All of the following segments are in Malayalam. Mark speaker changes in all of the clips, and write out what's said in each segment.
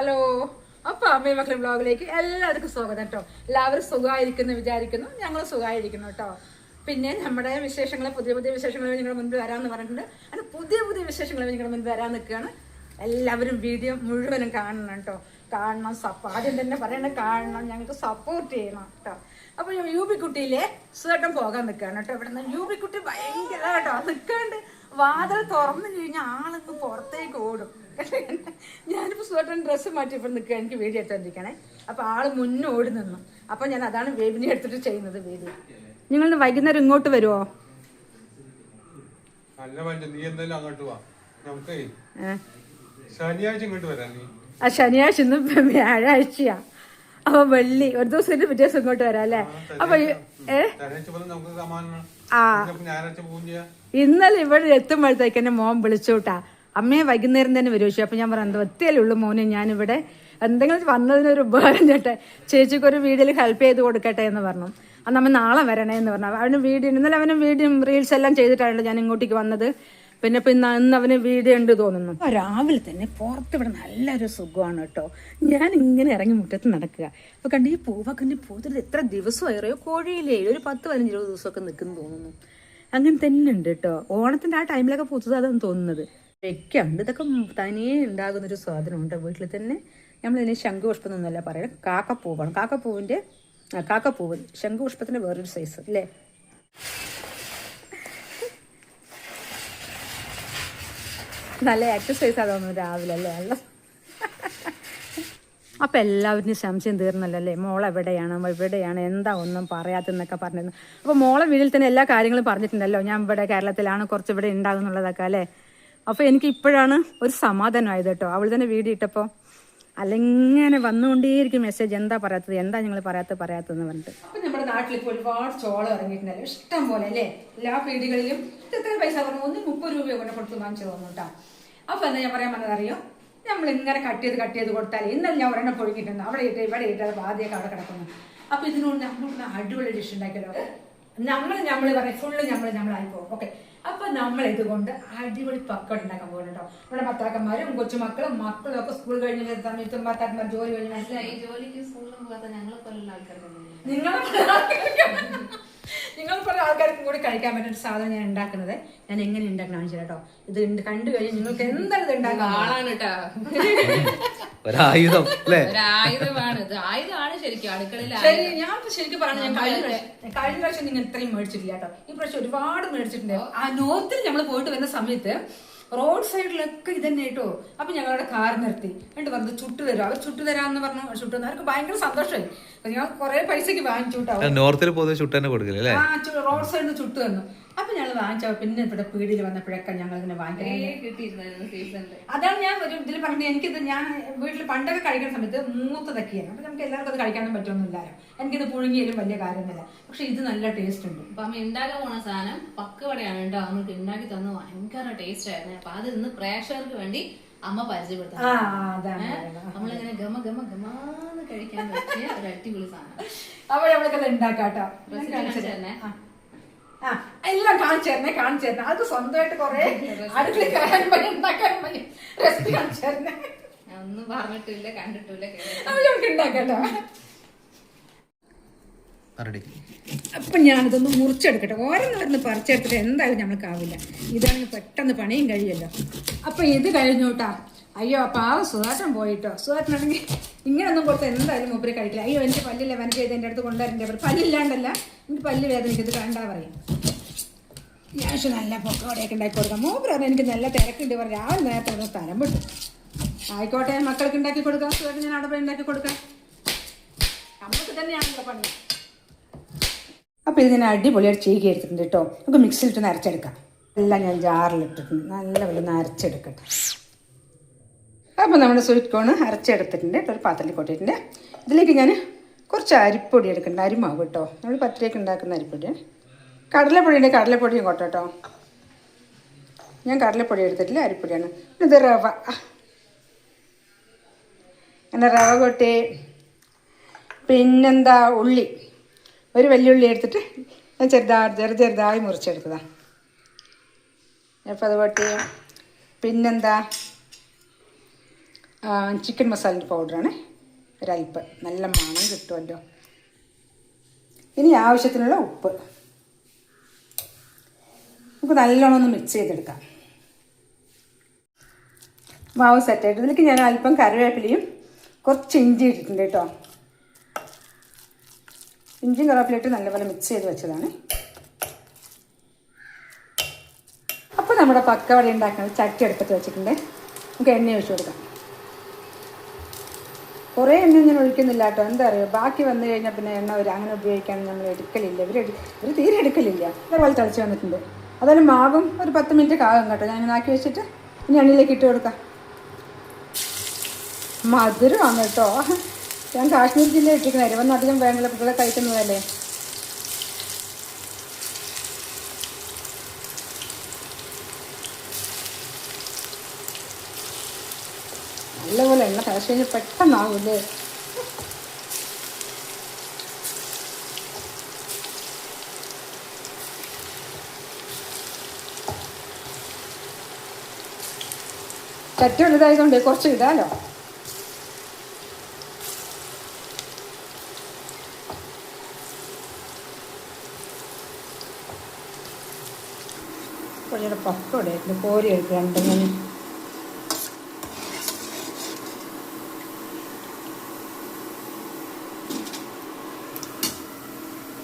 Speaker 1: ഹലോ അപ്പൊ അമ്മയും മക്കളും ബ്ലോഗിലേക്ക് എല്ലാവർക്കും സ്വാഗതം കേട്ടോ എല്ലാവരും സുഖമായിരിക്കുന്നു വിചാരിക്കുന്നു. ഞങ്ങൾ സുഖമായിരിക്കുന്നു കേട്ടോ പിന്നെ നമ്മുടെ വിശേഷങ്ങൾ പുതിയ പുതിയ വിശേഷങ്ങൾ നിങ്ങളുടെ മുൻപ് വരാമെന്ന് പറഞ്ഞിട്ടുണ്ട്. അങ്ങനെ പുതിയ പുതിയ വിശേഷങ്ങൾ നിങ്ങളുടെ മുൻപ് വരാൻ നിൽക്കുകയാണ്. എല്ലാവരും വീഡിയോ മുഴുവനും കാണണം കേട്ടോ കാണണം സപ്പ ആദ്യം തന്നെ പറയണ കാണണം. ഞങ്ങൾക്ക് സപ്പോർട്ട് ചെയ്യണം കേട്ടോ അപ്പൊ യു ബി കുട്ടിയിലെ സുഖം പോകാൻ നിൽക്കുകയാണ് കേട്ടോ ഇവിടെ നിന്ന് യു ബി കുട്ടി ഭയങ്കര കേട്ടോ നിൽക്കാണ്ട് വാതിൽ തുറന്നു കഴിഞ്ഞാൽ ആളൊക്കെ പുറത്തേക്ക് ഓടും. ഞാനിപ്പോൾ സുഖട്ടൻ ഡ്രസ്സ് മാറ്റി ഇപ്പോൾ നിൽക്കുക എനിക്ക് വീഡിയോ എടുത്തോണ്ടിരിക്കണേ അപ്പോൾ ആൾ മുന്നേ ഓടി നിന്നു. അപ്പോൾ ഞാൻ അതാണ് വേബിനെ എടുത്തിട്ട് ചെയ്യുന്നത് വീഡിയോ നിങ്ങൾ വൈകുന്നേരം ഇങ്ങോട്ട് വരുമോ
Speaker 2: നല്ല നീ എന്തായാലും അങ്ങോട്ട് വാ. നമുക്ക്
Speaker 1: ഏ?
Speaker 2: ശനിയാഴ്ച
Speaker 1: ആ ഇന്ന് വ്യാഴാഴ്ചയാ. അപ്പൊ വെള്ളി ഒരു ദിവസം ഇന്ന് പിറ്റേ ദിവസം ഇങ്ങോട്ട് വരാം അല്ലേ? അപ്പൊ ആ. ഇന്നലെ ഇവിടെ എത്തുമ്പോഴത്തേക്ക് എന്നെ മോൻ വിളിച്ചോട്ടാ അമ്മയെ വൈകുന്നേരം തന്നെ വരും. പക്ഷേ അപ്പം ഞാൻ പറഞ്ഞു എന്താ ഒത്തിയല്ലേ ഉള്ളൂ മോനെ ഞാനിവിടെ എന്തെങ്കിലും വന്നതിനൊരു ഉപകാരം ചേട്ടെ ചേച്ചിക്ക് ഒരു വീഡിയോയിൽ ഹെൽപ്പ് ചെയ്ത് കൊടുക്കട്ടെ എന്ന് പറഞ്ഞു. അന്ന് അമ്മ നാളെ വരണേ എന്ന് പറഞ്ഞു. അവന് വീഡിയോ ഇന്നലെ അവന് വീഡിയോ റീൽസ് എല്ലാം ചെയ്തിട്ടാണല്ലോ ഞാൻ ഇങ്ങോട്ടേക്ക് വന്നത്. പിന്നെ ഇപ്പം ഇന്ന് ഇന്ന് അവന് വീഡിയോ ഉണ്ട് തോന്നുന്നു. രാവിലെ തന്നെ പുറത്ത് ഇവിടെ നല്ലൊരു സുഖമാണ് കേട്ടോ. ഞാൻ ഇങ്ങനെ ഇറങ്ങി മുറ്റത്ത് നടക്കുക. അപ്പൊ കണ്ട് ഈ പൂവക്കന്റെ പൂത്തിൽ എത്ര ദിവസമായി അറിയോ? കോഴിയിലേ ഒരു പത്ത് പതിനഞ്ച് ഇരുപത് ദിവസമൊക്കെ നിൽക്കുന്നു തോന്നുന്നു. അങ്ങനെ തന്നെ ഉണ്ട് കേട്ടോ. ഓണത്തിന്റെ ആ ടൈമിലൊക്കെ പൂത്തത് അതാണ് തോന്നുന്നത്. വെക്കുണ്ട് ഇതൊക്കെ തനിയെ ഉണ്ടാകുന്ന ഒരു സാധനമുണ്ട് വീട്ടിൽ തന്നെ നമ്മളിതിന് ശംഖുപുഷ്പം എന്നല്ല പറയുന്നത് കാക്കപ്പൂവാണ്. കാക്കപ്പൂവിന്റെ കാക്കപ്പൂവ്. ശംഖുപുഷ്പത്തിന്റെ വേറൊരു സൈസ് അല്ലേ? നല്ല എക്സസൈസ് ആ തോന്നുന്നു രാവിലെ അല്ലേ? അല്ല. അപ്പം എല്ലാവരും സംശയം തീർന്നല്ലോ അല്ലേ? മോൾ എവിടെയാണ്? എവിടെയാണ്? എന്താ ഒന്നും പറയാത്തെന്നൊക്കെ പറഞ്ഞിരുന്നു. അപ്പോൾ മോളെ വീട്ടിൽ തന്നെ എല്ലാ കാര്യങ്ങളും പറഞ്ഞിട്ടുണ്ടല്ലോ. ഞാൻ ഇവിടെ കേരളത്തിലാണ് കുറച്ച് ഇവിടെ ഉണ്ടാകുന്നുള്ളതൊക്കെ അല്ലേ? അപ്പോൾ എനിക്ക് ഇപ്പോഴാണ് ഒരു സമാധാനമായത് കേട്ടോ. അവൾ തന്നെ വീഡിയോ ഇട്ടപ്പോൾ അല്ലെങ്ങനെ വന്നുകൊണ്ടേയിരിക്കും മെസ്സേജ് എന്താ പറയാത്തത്? എന്താ ഞങ്ങൾ പറയാത്തത്? പറയാത്തതെന്ന് പറഞ്ഞിട്ട്. അപ്പം നമ്മുടെ നാട്ടിൽ ഇപ്പോൾ ഒരുപാട് ചോളം ഇറങ്ങിയിട്ടുണ്ടല്ലോ. ഇഷ്ടം പോലെ അല്ലേ? എല്ലാ പീടികളിലും ഇത്ര പൈസ പറഞ്ഞു. ഒന്ന് മുപ്പത് രൂപ കൊണ്ട് കൊടുത്ത് വാങ്ങിച്ചു തോന്നും കേട്ടോ. അപ്പോൾ എന്താ ഞാൻ പറയാൻ വന്നതറിയോ നമ്മൾ ഇങ്ങനെ കട്ട് ചെയ്ത് കട്ട് ചെയ്ത് കൊടുത്താൽ ഇന്നല്ല ഒരെണ്ണം പൊഴുകിയിട്ടുണ്ട് അവിടെ ഇട്ട് ഇവിടെ ഇട്ട് അത് ആദ്യമൊക്കെ അവിടെ കിടക്കുന്നു. അപ്പൊ ഇതിനോട് നമ്മൾ അടിപൊളി ഡിഷ് ഉണ്ടാക്കിയല്ലോ. നമ്മൾ നമ്മൾ പറയും ഫുള്ള് നമ്മൾ നമ്മളായി പോകും. ഓക്കെ അപ്പൊ നമ്മൾ ഇതുകൊണ്ട് അടിപൊളി പക്കട ഉണ്ടാക്കാൻ പോകുന്നു കേട്ടോ നമ്മുടെ ഭർത്താക്കന്മാരും കൊച്ചുമക്കളും മക്കളും ഒക്കെ സ്കൂൾ കഴിഞ്ഞ സമയത്തും ഭർത്താക്കന്മാർ ജോലി കഴിഞ്ഞ
Speaker 3: ജോലിക്ക് സ്കൂളിലും പോകാത്ത ഞങ്ങളെ പോലുള്ള
Speaker 1: നിങ്ങൾ നിങ്ങൾ പല ആൾക്കാർക്കും കൂടി കഴിക്കാൻ പറ്റുന്ന ഒരു സാധനം ഞാൻ ഉണ്ടാക്കുന്നത്. ഞാൻ എങ്ങനെ ഉണ്ടാക്കണം ചേട്ടോ ഇത് കണ്ടു കഴിഞ്ഞാൽ നിങ്ങൾക്ക് എന്താണ് ഇത് ഉണ്ടാക്കാം
Speaker 3: ആളാണ് കേട്ടാ.
Speaker 4: ഒരായുധം അല്ലേ?
Speaker 3: ഒരു ആയുധമാണ് ഇത് ആയുധമാണ് ശരിക്കും അടുക്കളയിൽ
Speaker 1: ശരി ഞാൻ ഇപ്പൊ ശരിക്കും പറഞ്ഞു ഞാൻ കഴിഞ്ഞ പ്രാവശ്യം കഴിഞ്ഞ പ്രാവശ്യം നിങ്ങൾ ഇത്രയും മേടിച്ചിട്ടില്ല കേട്ടോ. ഈ പ്രാവശ്യം ഒരുപാട് മേടിച്ചിട്ടുണ്ട്. ആ നോർത്തിൽ നമ്മൾ പോയിട്ട് വരുന്ന സമയത്ത് റോഡ് സൈഡിലൊക്കെ ഇതന്നെ കേട്ടോ. അപ്പൊ ഞങ്ങളുടെ കാർ നിർത്തി. എന്നിട്ട് പറഞ്ഞു ചുട്ടു തരും അവർ ചുട്ടു തരാന്ന് പറഞ്ഞു. ചുട്ടു തന്നു. അവർക്ക് ഭയങ്കര സന്തോഷമായി. അപ്പൊ ഞാൻ കുറെ പൈസക്ക് വാങ്ങിച്ചു കേട്ടോ
Speaker 4: നോർത്തിൽ പൊതുവെ ചുട്ടന്നെ കൊടുക്കില്ല അല്ലേ?
Speaker 1: ആ റോഡ് സൈഡിൽ ചുട്ടു തന്നു. അപ്പൊ ഞങ്ങൾ വാങ്ങിച്ചോ പിന്നെ ഇവിടെ പീടിയിൽ വന്നപ്പോഴൊക്കെ ഞങ്ങൾ ഇങ്ങനെ
Speaker 3: സീസണിൽ.
Speaker 1: അതാണ് ഞാൻ ഒരു ഇതിൽ പറഞ്ഞത്. എനിക്കിത് ഞാൻ വീട്ടിൽ പണ്ടൊക്കെ കഴിക്കുന്ന സമയത്ത് മൂത്തതൊക്കെയാണ് അപ്പൊ നമുക്ക് എല്ലാവർക്കും അത് കഴിക്കാനും പറ്റുമൊന്നുമില്ലല്ലോ എനിക്കിത് പുഴുങ്ങിയാലും വലിയ കാര്യമൊന്നുമില്ല. പക്ഷെ ഇത് നല്ല ടേസ്റ്റ് ഉണ്ട്.
Speaker 3: അപ്പൊ അമ്മ ഉണ്ടാക്കി പോണ സാധനം പക്കവടയാണ് കേട്ടോ. നമുക്ക് ഉണ്ടാക്കി തന്നു. ഭയങ്കര ടേസ്റ്റ് ആയിരുന്നു. അപ്പൊ അത് ഇന്ന് പ്രേക്ഷകർക്ക് വേണ്ടി അമ്മ പരിചയപ്പെടുത്താം. നമ്മളിങ്ങനെ ഗമ ഗമ ഗമാന്ന് കഴിക്കാൻ പറ്റിയ ഒരു അടിപൊളി സാധനം.
Speaker 1: അപ്പൊ നമ്മളൊക്കെ ഉണ്ടാക്കാട്ടോ
Speaker 3: തരണേ.
Speaker 1: ആ എല്ലാം കാണിച്ചു തരണേ കാണിച്ചു തരണേ അത് സ്വന്തമായിട്ട് കുറെ അടുക്കള കയറാൻ പറ്റും ഉണ്ടാക്കാൻ പറ്റും റെസിപ്പി കാണിച്ചു തരണേ
Speaker 3: ഒന്നും പറഞ്ഞിട്ടില്ല കണ്ടിട്ടില്ല
Speaker 1: നമുക്ക് ഉണ്ടാക്കാട്ടോ. അപ്പൊ ഞാനിതൊന്ന് മുറിച്ചെടുക്കട്ടെ. ഓരോന്ന് വരുന്ന പറിച്ചെടുത്തിട്ട് എന്തായാലും നമ്മൾക്കാവില്ല ഇതാണെങ്കിൽ പെട്ടെന്ന് പണിയും കഴിയല്ലോ. അപ്പൊ ഇത് കഴിഞ്ഞു കേട്ടാ അയ്യോ പാവം സുധാട്ടൻ പോയിട്ടോ? സുധാട്ടനാണെങ്കിൽ ഇങ്ങനൊന്നും കൊടുത്ത് എന്തായാലും മൂപ്പര് കഴിക്കില്ല. അയ്യോ എന്റെ പല്ലില്ല? വന ചെയ്ത് എന്റെ അടുത്ത് കൊണ്ടുവരണ്ടേ? അവർ പല്ലില്ലാണ്ടല്ല. എനിക്ക് പല്ല് വേദനിക്കത് കണ്ടാ പറയും. ഞാൻ നല്ല പൊക്കോടെയൊക്കെ ഉണ്ടാക്കി കൊടുക്കാം. മൂപ്പര് പറഞ്ഞു എനിക്ക് നല്ല തിരക്കുണ്ട്. പറഞ്ഞു രാവിലെ നേരത്തെ ഒരു സ്ഥലം വിട്ടു. ആയിക്കോട്ടെ മക്കൾക്ക് ഉണ്ടാക്കി കൊടുക്കാം. സുധാട്ടൻ ഞാൻ അവിടെ പോയി ഉണ്ടാക്കി കൊടുക്കാം. നമുക്ക് തന്നെയാണല്ലോ പണി. അപ്പോൾ ഇതിന് അടിപൊളി അടിപൊളിയായിട്ട് ചീകി എടുത്തിട്ടുണ്ട് കേട്ടോ. നമുക്ക് മിക്സിയിലിട്ട് നരച്ചെടുക്കാം. എല്ലാം ഞാൻ ജാറിലിട്ടിട്ടുണ്ട് നല്ല വെള്ളം അരച്ചെടുക്കട്ടെ അപ്പോൾ നമ്മുടെ സ്വീറ്റ് കോൺ അരച്ചെടുത്തിട്ടുണ്ട്. ഒരു പാത്രത്തിൽ കൊട്ടിയിട്ടുണ്ട്. ഇതിലേക്ക് ഞാൻ കുറച്ച് അരിപ്പൊടി എടുക്കുന്നുണ്ട് അരിമാവ് കേട്ടോ നമ്മൾ പത്തിരിയൊക്കെ ഉണ്ടാക്കുന്ന അരിപ്പൊടിയാണ് കടലപ്പൊടി ഉണ്ട് കടലപ്പൊടിയും കൊട്ടോ ഞാൻ കടലപ്പൊടി എടുത്തിട്ടില്ല. അരിപ്പൊടിയാണ്. ഇത് റവ. അങ്ങനെ റവ കൊട്ടി. പിന്നെന്താ ഉള്ളി. ഒരു വെല്ലുള്ളി എടുത്തിട്ട് ഞാൻ ചെറുതാ ചെറു ചെറുതായി മുറിച്ചെടുത്തതാണ് അപ്പോൾ അത് കൊട്ടി. പിന്നെന്താ? ചിക്കൻ മസാല പൗഡറാണ് ഒരൽപ്പ്. നല്ല മണം കിട്ടുമല്ലോ ഇനി ആവശ്യത്തിനുള്ള ഉപ്പ്. നമുക്ക് നല്ലോണം ഒന്ന് മിക്സ് ചെയ്തെടുക്കാം. മാവ് സെറ്റായിട്ട് ഇതിലേക്ക് ഞാൻ അല്പം കറിവേപ്പിലയും കുറച്ച് ഇഞ്ചി ഇട്ടിട്ടുണ്ട് കേട്ടോ. ഇഞ്ചിയും കറിവേപ്പിലിട്ട് നല്ലപോലെ മിക്സ് ചെയ്ത് വെച്ചതാണ്. അപ്പോൾ നമ്മുടെ പക്കവട ഉണ്ടാക്കുന്നത് ചട്ടി എടുത്തിട്ട് വെച്ചിട്ടുണ്ട്. നമുക്ക് എണ്ണ ഒഴിച്ചു കൊടുക്കാം. കുറേ എണ്ണ ഞാൻ ഒഴിക്കുന്നില്ല കേട്ടോ. എന്താ അറിയോ? ബാക്കി വന്നു കഴിഞ്ഞാൽ പിന്നെ എണ്ണ ഒരു അങ്ങനെ ഉപയോഗിക്കാൻ നമ്മൾ എടുക്കലില്ല. ഇവർ ഇവർ തീരെ എടുക്കലില്ല. ഇതേപോലെ തിളച്ച് വന്നിട്ടുണ്ട്. അതുപോലെ മാവും ഒരു പത്ത് മിനിറ്റ് കാകും കേട്ടോ. ഞാൻ ആക്കി വെച്ചിട്ട് ഇനി എണ്ണയിലേക്ക് ഇട്ട് കൊടുക്കാം. മധുരമാണ് കേട്ടോ. ഞാൻ കാശ്മീർ ജില്ലയിൽ ഇട്ടിരിക്കുന്ന എരിവൊന്നും അധികം വേണ്ടല്ല. കുട്ടികളെ കഴിക്കുന്നതല്ലേ? നല്ലപോലെ എണ്ണ തിളച്ച് കഴിഞ്ഞാൽ പെട്ടെന്നാവില്ലേ? ചട്ടി വലുതായതുകൊണ്ട് കുറച്ച് ഇടാലോ? കുറച്ചുകൂടെ പക്കോടെ കോരി എടുക്കുക രണ്ടെങ്ങനെ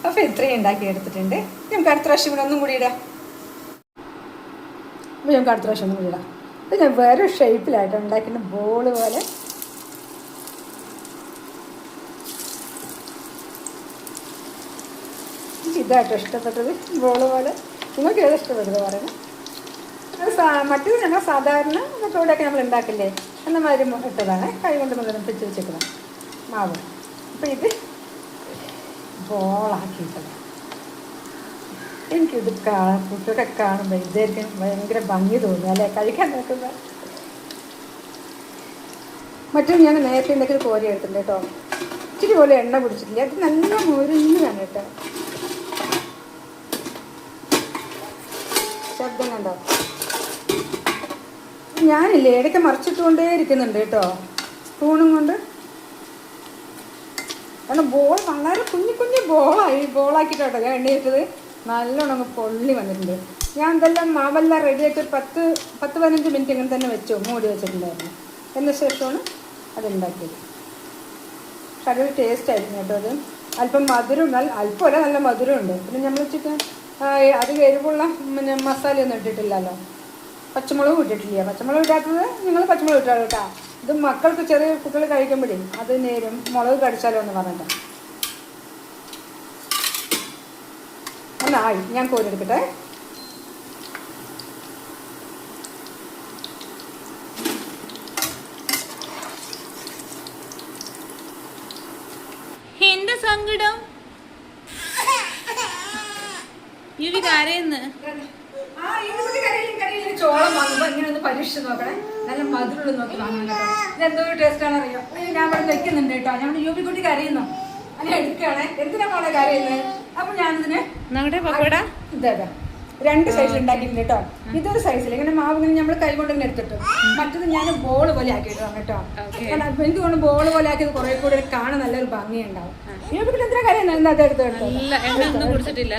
Speaker 1: അപ്പോൾ ഇത്രയും ഉണ്ടാക്കി എടുത്തിട്ടുണ്ട്. നമുക്ക് അടുത്ത പ്രാവശ്യം കൂടെ ഒന്നും കൂടി ഇടാം അപ്പോൾ നമുക്ക് അടുത്ത പ്രാവശ്യം ഒന്നും കൂടി ഇടാം ഇത് ഞാൻ വേറെ ഷേപ്പിലായിട്ട് ഉണ്ടാക്കുന്ന ബോൾ പോലെ. ഇതായിട്ട് ഇഷ്ടപ്പെട്ടത് ബോൾ പോലെ. നിങ്ങൾക്ക് ഏത് ഇഷ്ടപ്പെട്ടത് പറയുന്നത്? അത് മറ്റേത് ഞങ്ങൾ സാധാരണ ഇതൊക്കെ നമ്മൾ ഉണ്ടാക്കില്ലേ? എന്ന മാതിരി ഇട്ടതാണ്. കൈ കൊണ്ട് മുതലും പിച്ച് മാവ്. അപ്പോൾ ഇത് ബോളാക്കിയിട്ടത് എനിക്കിത് കാണാൻ കുട്ടിയുടെ കാണുമ്പോൾ ഇദ്ദേഹം ഭയങ്കര ഭംഗി തോന്നുന്നു അല്ലേ? കഴിക്കാൻ നോക്കുമ്പോൾ മറ്റും ഞാൻ നേരത്തെ എന്തെങ്കിലും കോരി എടുത്തിട്ടുണ്ട് കേട്ടോ. ഇച്ചിരി പോലെ എണ്ണ പിടിച്ചിട്ടില്ല അത് നല്ല മുരിഞ്ഞതാണ് കേട്ടോ. ശബ്ദം കണ്ടോ? ഞാനില്ലേ ഇടയ്ക്ക് മറിച്ചിട്ടുകൊണ്ടേ ഇരിക്കുന്നുണ്ട് കേട്ടോ. സ്പൂണും കൊണ്ട് കാരണം ബോൾ വളരെ കുഞ്ഞു കുഞ്ഞു ബോളായി ബോളാക്കിയിട്ടോ ഞാൻ എണ്ണയിട്ടത് നല്ലോണം പൊള്ളി വന്നിട്ടുണ്ട്. ഞാൻ എന്തെല്ലാം മാവെല്ലാം റെഡിയാക്കി ഒരു പത്ത് പത്ത് പതിനഞ്ച് മിനിറ്റ് ഇങ്ങനെ തന്നെ വെച്ചു മൂടി വെച്ചിട്ടുണ്ടായിരുന്നു. എന്ന ശേഷമാണ് അതുണ്ടാക്കിയത്. പക്ഷെ അതൊരു ടേസ്റ്റ് ആയിരുന്നു കേട്ടോ അത്. അല്പം മധുരം നല്ല അല്പമല്ല നല്ല മധുരമുണ്ട് പിന്നെ നമ്മൾ ചിക്കൻ അത് എരിവുള്ള പിന്നെ മസാലയൊന്നും ഇട്ടിട്ടില്ലല്ലോ. പച്ചമുളക് ഇട്ടിട്ടില്ല. പച്ചമുളക് ഇടാത്തത് നിങ്ങൾ പച്ചമുളക് ഇട്ടാൽ കേട്ടോ. ഇത് മക്കൾക്ക് ചെറിയ കുട്ടികൾ കഴിക്കുമ്പോഴേ അത് നേരം മുളക് കടിച്ചാലോ എന്ന് പറഞ്ഞിട്ട്. എന്നായി ഞാൻ കോരിയെടുക്കട്ടെ
Speaker 3: എന്റെ സങ്കടം? ഇവിടെ കരയുന്നു?
Speaker 1: ആ, ഇതുപോലെ കരയിലും കരയിലും ചോളം വന്നു ഇങ്ങനെ ഒന്ന് പരീക്ഷിച്ച് നോക്കണേ. നല്ല മധുരമുള്ള നോക്കി വാങ്ങണം കേട്ടോ. ഇതെന്തോ ടേസ്റ്റാണ് അറിയാം ഞാൻ ഇവിടെ വെക്കുന്നുണ്ട് കേട്ടോ. ഞാൻ യൂബിക്കുട്ടി കരയുന്നു. അങ്ങനെ എടുക്കുകയാണേ. എന്തിനാ മോളെ കരയുന്നത്? അപ്പൊ ഞാനിതിന്
Speaker 3: നമ്മുടെ പക്കോട?
Speaker 1: ഇതാ. രണ്ട് സൈസിൽ ഉണ്ടാക്കിയിട്ടുണ്ട് കേട്ടോ. ഇതൊരു സൈസിൽ ഇങ്ങനെ മാവ് ഇങ്ങനെ നമ്മൾ കൈ കൊണ്ട് ഇങ്ങനെ എടുത്തിട്ടു. മറ്റത് ഞാൻ ബോൾ പോലെ ആക്കിയിട്ടാണ് കേട്ടോ. കാരണം അപ്പൊ എനിക്ക് കൊണ്ട് ബോൾ പോലെ ആക്കിയത് കുറെ കൂടെ കാണാൻ നല്ലൊരു ഭംഗിയുണ്ടാവും. ഇനി പിന്നെ എത്ര കാര്യം അത് എടുത്ത്
Speaker 3: നല്ല എണ്ണ കുടിച്ചിട്ടില്ല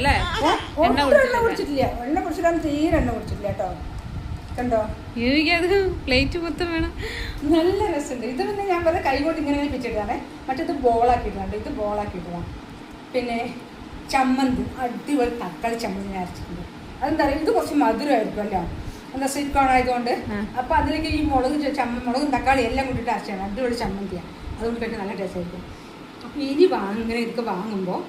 Speaker 1: എണ്ണ കുടിച്ചിട്ടില്ല. എണ്ണ കുടിച്ചിട്ടാണ് തീരെ എണ്ണ കുടിച്ചിട്ടില്ല കേട്ടോ. കണ്ടോ?
Speaker 3: അത് പ്ലേറ്റ് മൊത്തം വേണം.
Speaker 1: നല്ല രസമുണ്ട്. ഇത് പിന്നെ ഞാൻ വെറുതെ കൈകൊണ്ട് ഇങ്ങനെ ഇങ്ങനെ പിച്ചിട്ടാണ് മറ്റേത് ബോളാക്കിയിട്ടുണ്ട്. ഇത് ബോളാക്കിയിട്ടതാണ് പിന്നെ ചമ്മന്തി. അടിപൊളി തക്കാളി ചമ്മന്തി ഞാൻ അരച്ചിട്ടുണ്ട്. അതെന്താ പറയുക ഇത് കുറച്ച് മധുരമായിരിക്കും അല്ലോ? എന്താ സ്വീറ്റ് കോൺ ആയതുകൊണ്ട് അപ്പോൾ അതിലേക്ക് ഈ മുളക് ചമ്മ മുളകും തക്കാളി എല്ലാം കൂട്ടിയിട്ട് അരച്ചാണ്. അടിപൊളി ചമ്മന്തിയാണ് അതുകൊണ്ട് കഴിക്കാൻ നല്ല ടേസ്റ്റ് ആയിരിക്കും. അപ്പോൾ ഇനി വാങ്ങുന്ന ഇതൊക്കെ വാങ്ങുമ്പോൾ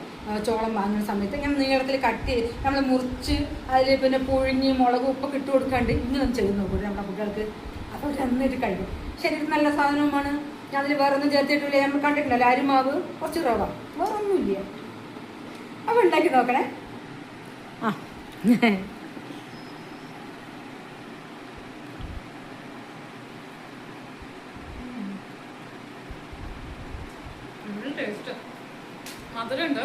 Speaker 1: ചോളം വാങ്ങുന്ന സമയത്ത് ഞാൻ നീളത്തിൽ കട്ട് ചെയ്ത് നമ്മൾ മുറിച്ച് അതിൽ പിന്നെ പുഴുങ്ങി മുളക് ഉപ്പൊക്കെ ഇട്ട് കൊടുക്കാണ്ട് ഇങ്ങനെ ഒന്ന് ചെയ്ത് നോക്കും നമ്മുടെ കുട്ടികൾക്ക്. അപ്പോൾ അവർ നന്നായിട്ട് കഴിക്കും. ശരീരം നല്ല സാധനവുമാണ്. ഞാൻ അതിൽ വേറെ ഒന്നും ചേർത്തിട്ടില്ല. നമ്മൾ കണ്ടിട്ടുണ്ടല്ലോ അരിമാവ് കുറച്ച് റവ വേറെ ഒന്നുമില്ല അപ്പോൾ ഉണ്ടാക്കി നോക്കണേ. ആ.
Speaker 3: ടേസ്റ്റ്. മധുരമുണ്ട്.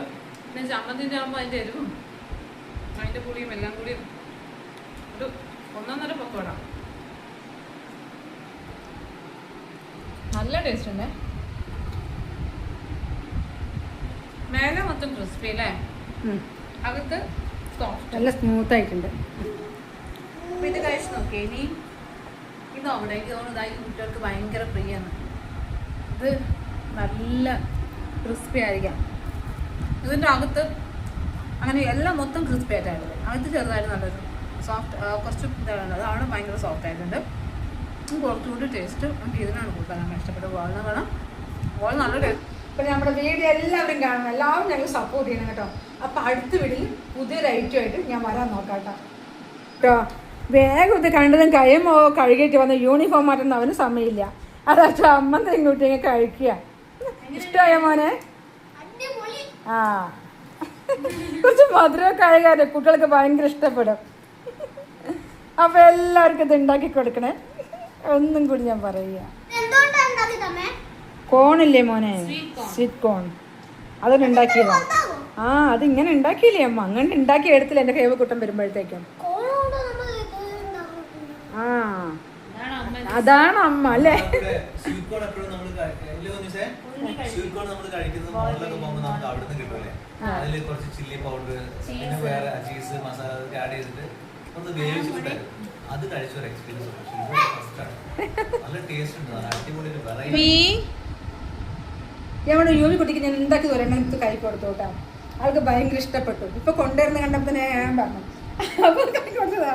Speaker 3: പിന്നെ ചമ്മന്തിന്റെ ആകുമ്പോൾ അതിന്റെ എരിവും അതിന്റെ പുളിയും എല്ലാം കൂടി ഒരു ഒന്നൊന്നര പക്കോട.
Speaker 5: നല്ല ടേസ്റ്റ് ഉണ്ട്? മേലെ മൊത്തം ക്രിസ്പി അല്ലേ. അകത്ത് സോഫ്റ്റ്
Speaker 1: നല്ല സ്മൂത്ത് ആയിട്ടുണ്ട്.
Speaker 5: അപ്പൊ ഇത് കഴിച്ച് നോക്കിയേ ഇനി ഇതവിടെ എനിക്ക് തോന്നുന്നു ഇതായി കുട്ടികൾക്ക് ഭയങ്കര പ്രിയാണ് ഇത് നല്ല ക്രിസ്പി ആയിരിക്കാം. ഇതിന്റെ അകത്ത് അങ്ങനെ എല്ലാം മൊത്തം ക്രിസ്പി ആയിട്ടായിരുന്നു. അകത്ത് ചെറുതായിട്ട് നല്ലൊരു സോഫ്റ്റ് കുറച്ച് ഇതാണ്. അതാണ് ഭയങ്കര സോഫ്റ്റ് ആയിട്ടുണ്ട്. കുറച്ചുകൂടി ടേസ്റ്റ് നമുക്ക് ഇതിനാണ് കൂടുതലാണ് ഇഷ്ടപ്പെട്ടത്. വാളിന് വേണം. വാൾ നല്ല ടേസ്റ്റ്.
Speaker 1: അപ്പൊ നമ്മുടെ വീഡിയോ എല്ലാവരും കാണണം. എല്ലാവരും ഞങ്ങൾ സപ്പോർട്ട് ചെയ്യണം കേട്ടോ. അപ്പം അടുത്ത വീട്ടിൽ പുതിയൊരു ഐറ്റം ആയിട്ട് ഞാൻ വരാൻ നോക്കാം കേട്ടോ വേഗം ഇത് കണ്ടതും കഴിയുമോ കഴുകിയിട്ട് വന്ന യൂണിഫോം മാറ്റുന്ന അവന് സമയമില്ല. അതാ അമ്മ ഇങ്ങോട്ട് ഇങ്ങനെ കഴിക്കുക. ഇഷ്ടമായ മോനെ? ആ. കുറച്ച് മധുരം കഴുകാതെ കുട്ടികൾക്ക് ഭയങ്കര ഇഷ്ടപ്പെടും. അപ്പൊ എല്ലാവർക്കും ഇത് ഉണ്ടാക്കി കൊടുക്കണേ. ഒന്നും കൂടി ഞാൻ പറയുക? കോണില്ലേ മോനെ. സ്വീറ്റ് കോൺ അതൊന്നും ഉണ്ടാക്കിയതാ. ആ അത് ഇങ്ങനെ ഉണ്ടാക്കിയില്ലേ അമ്മ? അങ്ങനെ ഉണ്ടാക്കി എടുത്തില്ല? എന്റെ കൈവ് കുട്ടം വരുമ്പോഴത്തേക്കും. ആ.
Speaker 5: അതാണ് അമ്മ
Speaker 1: അല്ലേ?
Speaker 4: സ്വീറ്റ് എപ്പോഴും നമ്മൾ സ്വീറ്റ് കോൺ നമ്മൾ കഴിക്കുന്നത് മോളിലൊക്കെ പോകുമ്പോൾ നമുക്ക് അവിടെ നിന്ന് കിട്ടുമല്ലേ അതിൽ കുറച്ച് ചില്ലി പൗഡർ പിന്നെ വേറെ ചീസ് മസാല അതൊക്കെ ആഡ് ചെയ്തിട്ട് ഒന്ന് വേവിച്ചിട്ട് അത് കഴിച്ച ഒരു എക്സ്പീരിയൻസ് ഫസ്റ്റ് ആണ്. നല്ല ടേസ്റ്റ് ഉണ്ട്. അടിപൊളി വെറൈറ്റി
Speaker 1: ഞങ്ങളുടെ യൂണി കുട്ടിക്ക് ഞാൻ എന്താക്കി ഒരെണ്ണം എടുത്ത് കൈ കൊടുത്തു കേട്ടോ. ആൾക്ക് ഭയങ്കര ഇഷ്ടപ്പെട്ടു. ഇപ്പൊ കൊണ്ടുവരുന്ന കണ്ടപ്പോ തന്നെ ഞാൻ പറഞ്ഞു. അപ്പൊ കൈ കൊടുത്തതാ.